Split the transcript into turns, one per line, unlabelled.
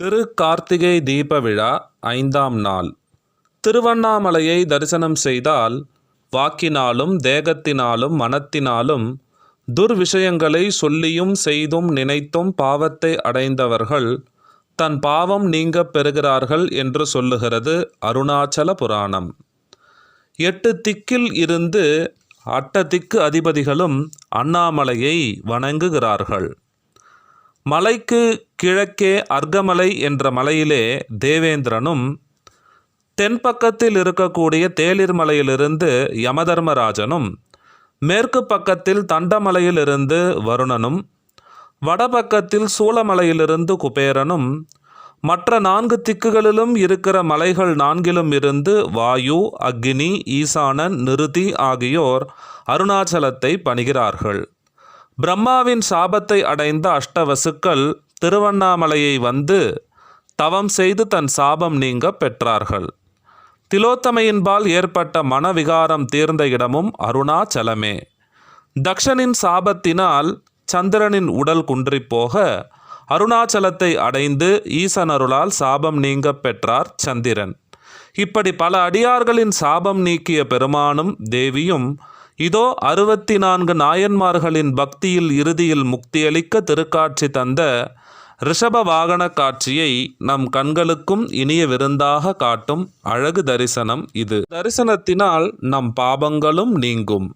திரு கார்த்திகை தீப விழா ஐந்தாம் நாள். திருவண்ணாமலையை தரிசனம் செய்தால் வாக்கினாலும் தேகத்தினாலும் மனத்தினாலும் துர்விஷயங்களை சொல்லியும் செய்தும் நினைத்தும் பாவத்தை அடைந்தவர்கள் தன் பாவம் நீங்கப் பெறுகிறார்கள் என்று சொல்லுகிறது அருணாச்சல புராணம். எட்டு திக்கில் இருந்து அட்ட திக்கு அதிபதிகளும் அண்ணாமலையை வணங்குகிறார்கள். மலைக்கு கிழக்கே அர்க்கமலை என்ற மலையிலே தேவேந்திரனும் தென்பக்கத்தில் இருக்கக்கூடிய தேளிர் மலையிலிருந்து யமதர்மராஜனும் மேற்கு பக்கத்தில் தண்டமலையிலிருந்து வருணனும் வடபக்கத்தில் சூளமலையிலிருந்து குபேரனும் மற்ற நான்கு திக்குகளிலும் இருக்கிற மலைகள் நான்கிலும் இருந்து வாயு அக்னி ஈசானன் நிருதி ஆகியோர் அருணாச்சலத்தை பணிகிறார்கள். பிரம்மாவின் சாபத்தை அடைந்த அஷ்டவசுக்கள் திருவண்ணாமலையை வந்து தவம் செய்து தன் சாபம் நீங்க பெற்றார்கள். திலோத்தமையின்பால் ஏற்பட்ட மனவிகாரம் தீர்ந்த இடமும் அருணாச்சலமே. தக்ஷனின் சாபத்தினால் சந்திரனின் உடல் குன்றிப்போக அருணாச்சலத்தை அடைந்து ஈசன் அருளால் சாபம் நீங்க பெற்றார் சந்திரன். இப்படி பல அடியார்களின் சாபம் நீக்கிய பெருமானும் தேவியும் இதோ அறுபத்தி நான்கு நாயன்மார்களின் பக்தியில் இறுதியில் முக்தியளிக்க திருக்காட்சி தந்த ரிஷப வாகன காட்சியை நம் கண்களுக்கும் இனிய விருந்தாக காட்டும் அழகு தரிசனம் இது. தரிசனத்தினால் நம் பாபங்களும் நீங்கும்.